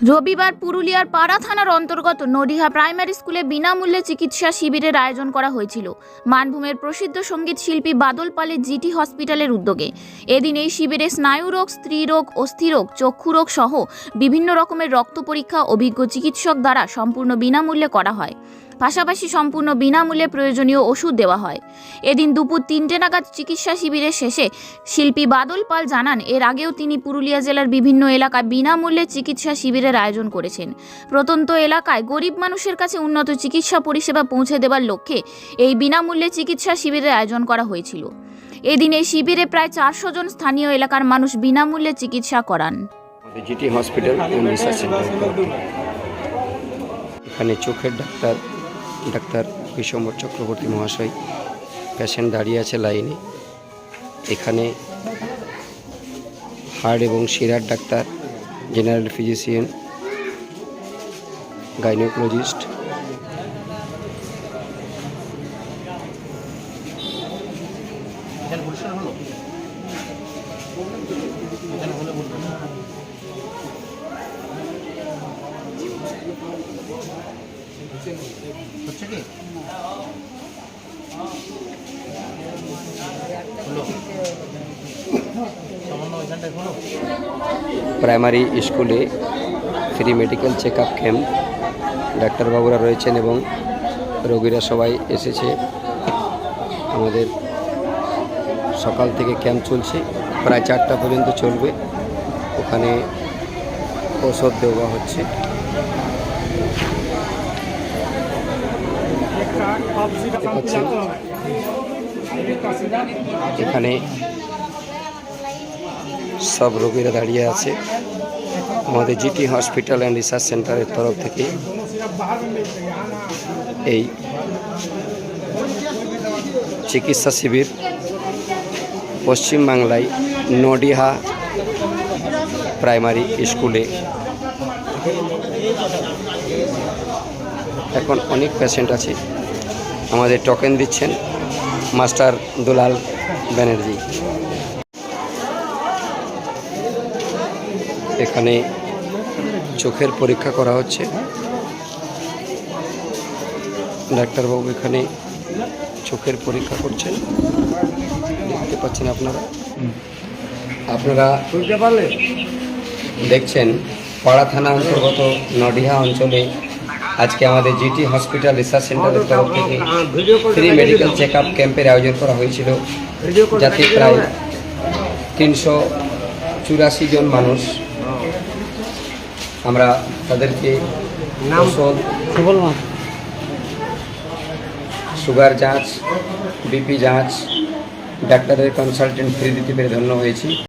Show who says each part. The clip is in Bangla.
Speaker 1: রবিবার পুরুলিয়ার পাড়া থানার অন্তর্গত নডিহা প্রাইমারি স্কুলে বিনামূল্যে চিকিৎসা শিবিরের আয়োজন করা হয়েছিল। মানভূমের প্রসিদ্ধ সংগীত শিল্পী বাদল পালের জিটি হসপিটালের উদ্যোগে। এদিন এই শিবিরে স্নায়ুরোগ, স্ত্রীরোগ অস্থিরোগ চক্ষুরোগ সহ বিভিন্ন রকমের রক্ত পরীক্ষা অভিজ্ঞ চিকিৎসক দ্বারা সম্পূর্ণ বিনামূল্যে করা হয়। পাশাপাশি সম্পূর্ণ বিনামূল্যে প্রয়োজনীয় ওষুধ দেওয়া হয়। এদিন দুপুর তিনটে নাগাদ চিকিৎসা শিবিরের শেষে শিল্পী বাদল পাল জানান, এর আগেও তিনি পুরুলিয়া জেলার বিভিন্ন এলাকায় বিনামূল্যে চিকিৎসা শিবিরের আয়োজন করেছেন। প্রত্যন্ত এলাকায় গরিব মানুষের কাছে উন্নত চিকিৎসা পরিষেবা পৌঁছে দেওয়ার লক্ষ্যে এই বিনামূল্যে চিকিৎসা শিবিরের আয়োজন করা হয়েছিল। এদিন এই শিবিরে প্রায় চারশো জন স্থানীয় এলাকার মানুষ বিনামূল্যে চিকিৎসা করান।
Speaker 2: জিটি হসপিটাল এখানে চোখের ডাক্তার ডাক্তার বিশ্বম্বর চক্রবর্তী মহাশয় পেশেন্ট দাঁড়িয়ে আছে লাইনে এখানে হার্ট এবং শিরার ডাক্তার জেনারেল ফিজিশিয়ান গাইনোকোলজিস্ট
Speaker 3: হলো হচ্ছে কি?
Speaker 2: প্রাইমারি স্কুলে free medical check up camp. ডাক্তারবাবুরা রয়েছেন এবং রোগীরা সবাই এসেছে। আমাদের সকাল থেকে ক্যাম্প চলছে। প্রায় চারটা পর্যন্ত চলবে। ওখানে ওষুধ দেওয়া হচ্ছে। এখানে সব রোগীরা দাঁড়িয়ে আছে। আমাদের জিটি হসপিটাল অ্যান্ড রিসার্চ সেন্টারের তরফ থেকে এই চিকিৎসা শিবির পশ্চিমবাংলায় নডিহা প্রাইমারি স্কুলে। এখন অনেক পেশেন্ট আছে। আমাদের টোকেন দিচ্ছেন মাস্টার দুলাল ব্যানার্জি। এখানে চোখের পরীক্ষা করা হচ্ছে। ডাক্তারবাবু এখানে চোখের পরীক্ষা করছেন। দেখতে পাচ্ছেন আপনারা? আপনারা দেখছেন পাড়া থানা অন্তর্গত নডিহা অঞ্চলে আজকে আমাদের জিটি হসপিটাল রিসার্চ সেন্টারের তরফ থেকে ফ্রি মেডিকেল চেক আপ ক্যাম্পের আয়োজন করা হয়েছিল। যাতে প্রায় তিনশো চুরাশি জন মানুষ আমরা তাদেরকে ওষুধ সুগার যাঁচ বিপি যাঁচ ডাক্তারের কনসালটেন্ট ফ্রি দিতে পেরে ধন্য হয়েছি।